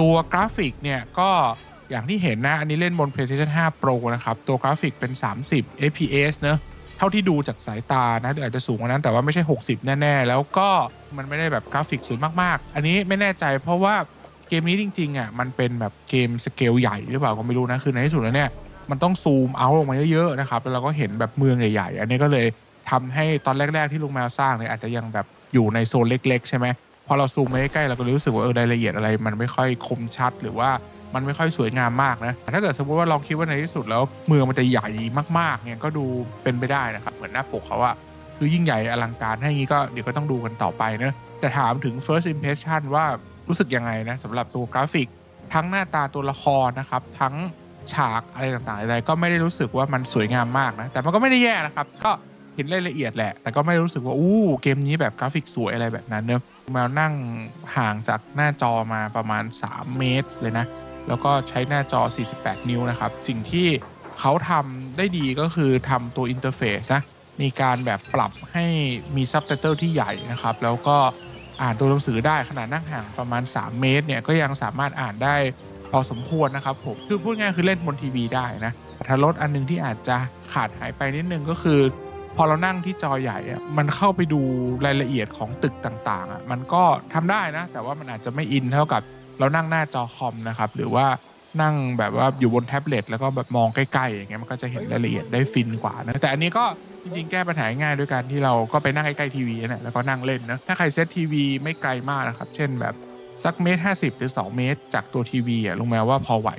ตัวกราฟิกเนี่ยก็อย่างที่เห็นนะ อันนี้เล่นบน PlayStation 5 Pro นะครับ ตัวกราฟิกเป็น 30 fps เนอะเท่าที่ดูจากสายตานะอาจจะสูงกว่านั้นแต่ว่าไม่ใช่ 60 แน่ ๆ แล้วก็มันไม่ได้แบบกราฟิกสวยมากๆ อันนี้ไม่แน่ใจเพราะว่าเกมนี้จริง ๆอะมันเป็นแบบเกมสเกลใหญ่หรือเปล่าก็ไม่รู้นะ คือในที่สุดแล้วเนี่ยมันต้องซูมเอาลงมาเยอะๆนะครับแล้วเราก็เห็นแบบเมืองใหญ่ๆ อันนี้ก็เลยทำให้ตอนแรก ๆ ที่ลุงแมวสร้างเนี่ยอาจจะยังแบบอยู่ในโซนเล็ก ๆ ใช่ไหม พอเราซูมไปใกล้เราก็รู้สึกว่าเออรายละเอียดอะไร มันไม่ค่อยคมชัดหรือว่ามันไม่ค่อยสวยงามมากนะถ้าเกิดสมมติว่าลองคิดว่าในที่สุดแล้วเมืองมันจะใหญ่มากๆเนี่ยก็ดูเป็นไปได้นะครับเหมือนหน้าปกเขาอะคือยิ่งใหญ่อลังการให้งี้ก็เดี๋ยวก็ต้องดูกันต่อไปนะแต่ถามถึง first impression ว่ารู้สึกยังไงนะสำหรับตัวกราฟิก ทั้งหน้าตาตัวละครนะครับทั้งฉากอะไรต่างๆใดๆก็ไม่ได้รู้สึกว่ามันสวยงามมากนะแต่มันก็ไม่ได้แย่นะครับก็เห็นรายละเอียดแหละ แต่ก็ไม่รู้สึกว่าอู้เกมนี้แบบกราฟิกสวยอะไรแบบนั้นเนอะ มวนั่งห่างจากหน้าจอมาประมาณ 3 เมตรเลยนะ แล้วก็ใช้หน้าจอ 48 นิ้วนะครับ สิ่งที่เขาทำได้ดีก็คือทำตัวอินเทอร์เฟซนะ มีการแบบปรับให้มีซับไตเติลที่ใหญ่นะครับ แล้วก็อ่านตัวหนังสือได้ขนาดนั่งห่างประมาณ 3 เมตรเนี่ยก็ยังสามารถอ่านได้พอสมควรนะครับผม คือพูดง่ายคือเล่นบนทีวีได้นะแต่ถ้ารถอันหนึงที่อาจจะขาดหายไปนิดนึงก็คือ พอเรานั่งที่จอใหญ่อะมันเข้าไปดูรายละเอียดของตึกต่างๆอะมันก็ทำได้นะ แต่ว่ามันอาจจะไม่อินเท่ากับเรานั่งหน้าจอคอมนะครับหรือว่านั่งแบบว่าอยู่บนแท็บเล็ตแล้วก็แบบมองใกล้ๆอย่างเงี้ยมันก็จะเห็นรายละเอียดได้ฟินกว่านะแต่อันนี้ก็จริงๆ แก้ปัญหาง่ายด้วยการที่เราก็ไปนั่งใกล้ๆทีวีนะแล้วก็นั่งเล่นนะถ้าใครเซตทีวีไม่ไกลมากนะครับ เช่นแบบสักเมตรห้าสิบหรือ 2 เมตร จากตัวทีวีอะลงม้ว่าพอไหว